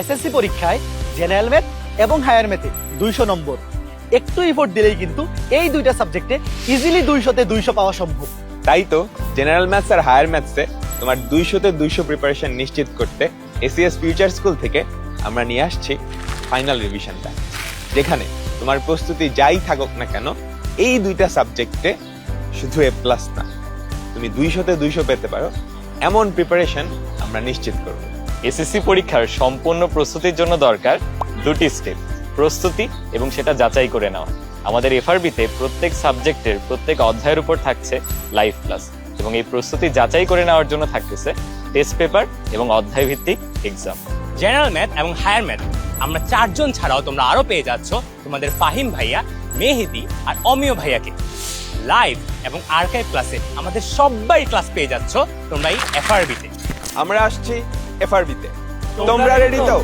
SSC পরীক্ষায় general math এবং higher ম্যাথে দুইশো নম্বর। একটু ইফোর্ট দিলেই কিন্তু এই দুইটা সাবজেক্টে ইজিলি দুইশোতে দুইশো পাওয়া সম্ভব। তাই তো জেনারেল ম্যাথস আর হায়ার ম্যাথসে তোমার দুইশোতে দুইশো প্রিপারেশন নিশ্চিত করতে এসিএস ফিউচার স্কুল থেকে আমরা নিয়ে আসছি ফাইনাল রিভিশনটা যেখানে তোমার প্রস্তুতি যাই থাকুক না কেন, এই দুইটা সাবজেক্টে শুধু এ প্লাস না। তুমি দুইশোতে দুইশো পেতে পারো। এমন প্রিপারেশন আমরা নিশ্চিত করব। এসএসসি পরীক্ষার সম্পূর্ণ প্রস্তুতির জন্য দরকার দুটি স্টেপ প্রস্তুতি এবং সেটা যাচাই করে নেওয়া। আমাদের এফআরবিতে প্রত্যেক সাবজেক্টের প্রত্যেক অধ্যায়ের উপর থাকছে লাইভ ক্লাস এবং এই প্রস্তুতি যাচাই করে নেওয়ার জন্য থাকতেছে টেস্ট পেপার এবং অধ্যায় ভিত্তিক এক্সাম জেনারেল ম্যাথ এবং হায়ার ম্যাথ আমরা চারজন ছাড়াও তোমরা আরও পেয়ে যাচ্ছ তোমাদের ফাহিম ভাইয়া মেহেদি আর অমিয় ভাইয়াকে। লাইভ এবং আর্কাইভ ক্লাসে আমাদের সবাই ক্লাস পেয়ে যাচ্ছ তোমরা এই এফআরবিতে আমরা আসছি এফআরবিতে। তোমরা রেডি তো?